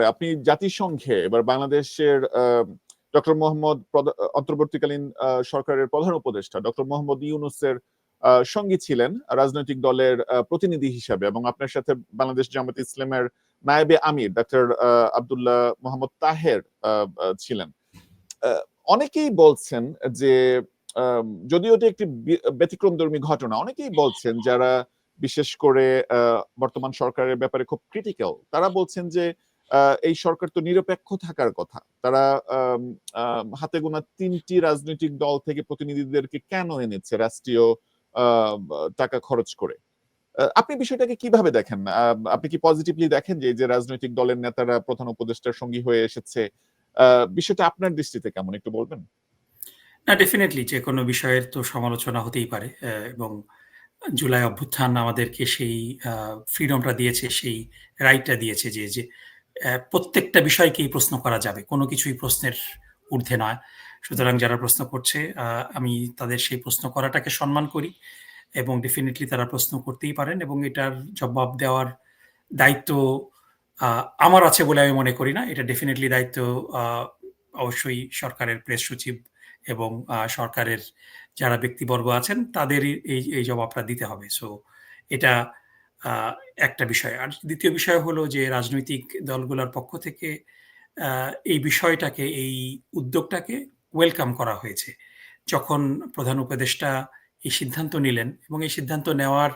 আপনি জাতিসংঘে এবার বাংলাদেশের ডক্টর মোহাম্মদ অন্তর্বর্তীকালীন সরকারের প্রধান উপদেষ্টা ডক্টর মোহাম্মদ ইউনুসের সঙ্গী ছিলেন রাজনৈতিক দলের প্রতিনিধি হিসাবে এবং আপনার সাথে বাংলাদেশ জামাত ইসলামের নায়েবে আমির ডক্টর আব্দুল্লাহ মোহাম্মদ তাহের ছিলেন। অনেকেই বলছেন যে যদিও এটি একটি ব্যতিক্রমধর্মী ঘটনা, অনেকেই বলছেন যারা বিশেষ করে বর্তমান সরকারের ব্যাপারে খুব ক্রিটিক্যাল তারা বলছেন যে এই সরকার তো নিরপেক্ষ থাকার কথা। তারা হাতে গোনা তিনটি রাজনৈতিক দল থেকে প্রতিনিধিদেরকে কেন এনেছে রাষ্ট্রীয় টাকা খরচ করে? আপনি বিষয়টাকে কীভাবে দেখেন? আপনি কি পজিটিভলি দেখেন যে যে রাজনৈতিক দলের নেতারা প্রধান উপদেষ্টার সঙ্গী হয়ে এসেছে? বিষয়টা আপনার দৃষ্টিতে কেমন? একটু বলবেন। না ডেফিনেটলি যে কোনো বিষয়ের তো সমালোচনা হতেই পারে এবং জুলাই অভ্যুত্থান আমাদেরকে সেই ফ্রিডমটা দিয়েছে, সেই রাইটটা দিয়েছে যে যে প্রত্যেকটা বিষয়কেই প্রশ্ন করা যাবে। কোনো কিছুই প্রশ্নের ঊর্ধ্বে নয়। সুতরাং যারা প্রশ্ন করছে আমি তাদের সেই প্রশ্ন করাটাকে সম্মান করি এবং ডেফিনেটলি তারা প্রশ্ন করতেই পারেন এবং এটার জবাব দেওয়ার দায়িত্ব আমার আছে বলে আমি মনে করি না। এটা ডেফিনেটলি দায়িত্ব অবশ্যই সরকারের প্রেস সচিব এবং সরকারের যারা ব্যক্তিবর্গ আছেন, তাদেরই এই এই জবাবটা দিতে হবে। সো এটা একটা বিষয়। আর দ্বিতীয় বিষয় হলো যে রাজনৈতিক দলগুলোর পক্ষ থেকে এই বিষয়টাকে, এই উদ্যোগটাকে ওয়েলকাম করা হয়েছে। যখন প্রধান উপদেষ্টা এই সিদ্ধান্ত নিলেন এবং এই সিদ্ধান্ত নেওয়ার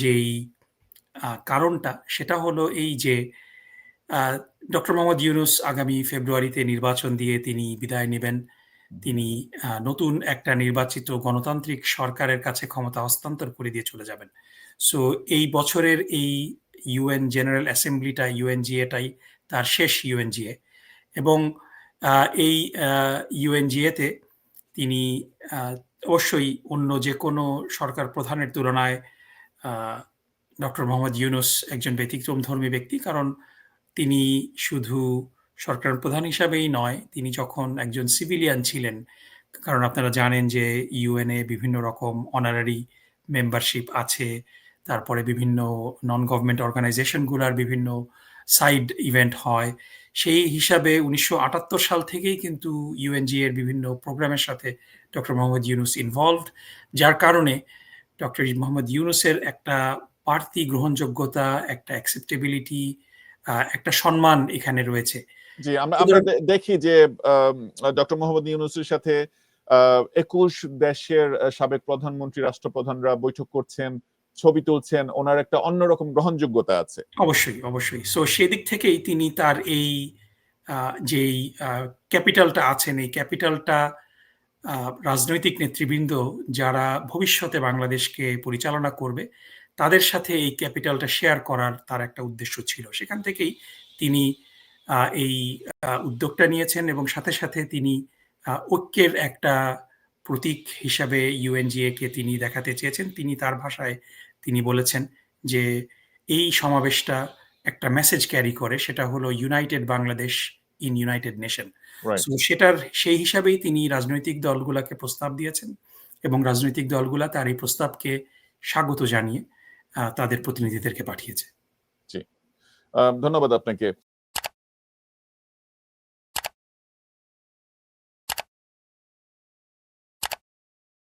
যেই কারণটা, সেটা হলো এই যে ডক্টর মোহাম্মদ ইউনুস আগামী ফেব্রুয়ারিতে নির্বাচন দিয়ে তিনি বিদায় নেবেন। তিনি নতুন একটা নির্বাচিত গণতান্ত্রিক সরকারের কাছে ক্ষমতা হস্তান্তর করে দিয়ে চলে যাবেন। সো, এই বছরের এই ইউএন জেনারেল অ্যাসেম্বলিটা ইউএনজিএটাই তার শেষ ইউএনজিএ এবং এই ইউএনজিএতে তিনি অবশ্যই অন্য যে কোনো সরকার প্রধানের তুলনায় ডক্টর মোহাম্মদ ইউনুস একজন ব্যতিক্রমধর্মী ব্যক্তি। কারণ তিনি শুধু সরকার প্রধান হিসাবেই নয়, তিনি যখন একজন সিভিলিয়ান ছিলেন, কারণ আপনারা জানেন যে ইউএনএ বিভিন্ন রকম অনারারি মেম্বারশিপ আছে, তারপরে বিভিন্ন নন গভর্নমেন্ট অর্গানাইজেশনগুলোর বিভিন্ন সাইড ইভেন্ট হয়, সেই হিসাবে উনিশশো আটাত্তর সাল থেকেই কিন্তু ইউএনজি এর বিভিন্ন প্রোগ্রামের সাথে ডক্টর মোহাম্মদ ইউনুস ইনভলভড যার কারণে ডক্টর মোহাম্মদ ইউনুসের একটা বাড়তি গ্রহণযোগ্যতা, একটা অ্যাকসেপ্টেবিলিটি একটা সম্মান এখানে রয়েছে। জি আমরা আমরা দেখি যে ডক্টর মোহাম্মদ ইউনুসের সাথে একুশ দেশের সাবেক প্রধানমন্ত্রী রাষ্ট্রপ্রধানরা বৈঠক করছেন ছবি তুলছেন ওনার একটা অন্যরকম গ্রহণযোগ্যতা আছে। অবশ্যই অবশ্যই। সো সেদিক থেকেই তিনি তার এই যেই ক্যাপিটালটা আছেন এই ক্যাপিটালটা রাজনৈতিক নেতৃবৃন্দ যারা ভবিষ্যতে বাংলাদেশকে পরিচালনা করবে তাদের সাথে এই ক্যাপিটালটা শেয়ার করার তার একটা উদ্দেশ্য ছিল। সেখান থেকেই তিনি এই উদ্যোগটা নিয়েছেন এবং সাথে সাথে তিনি ঐক্যের একটা প্রতীক হিসাবে ইউএনজিএ কে তিনি দেখাতে চেয়েছেন। তিনি তার ভাষায় তিনি বলেছেন যে এই সমাবেশটা একটা মেসেজ ক্যারি করে সেটা হলো united Bangladesh in united nation. সেটার সেই হিসাবেই তিনি রাজনৈতিক দলগুলোকে প্রস্তাব দিয়েছেন এবং রাজনৈতিক দলগুলা তার এই প্রস্তাবকে স্বাগত জানিয়ে তাদের প্রতিনিধিদেরকে পাঠিয়েছে। ধন্যবাদ আপনাকে।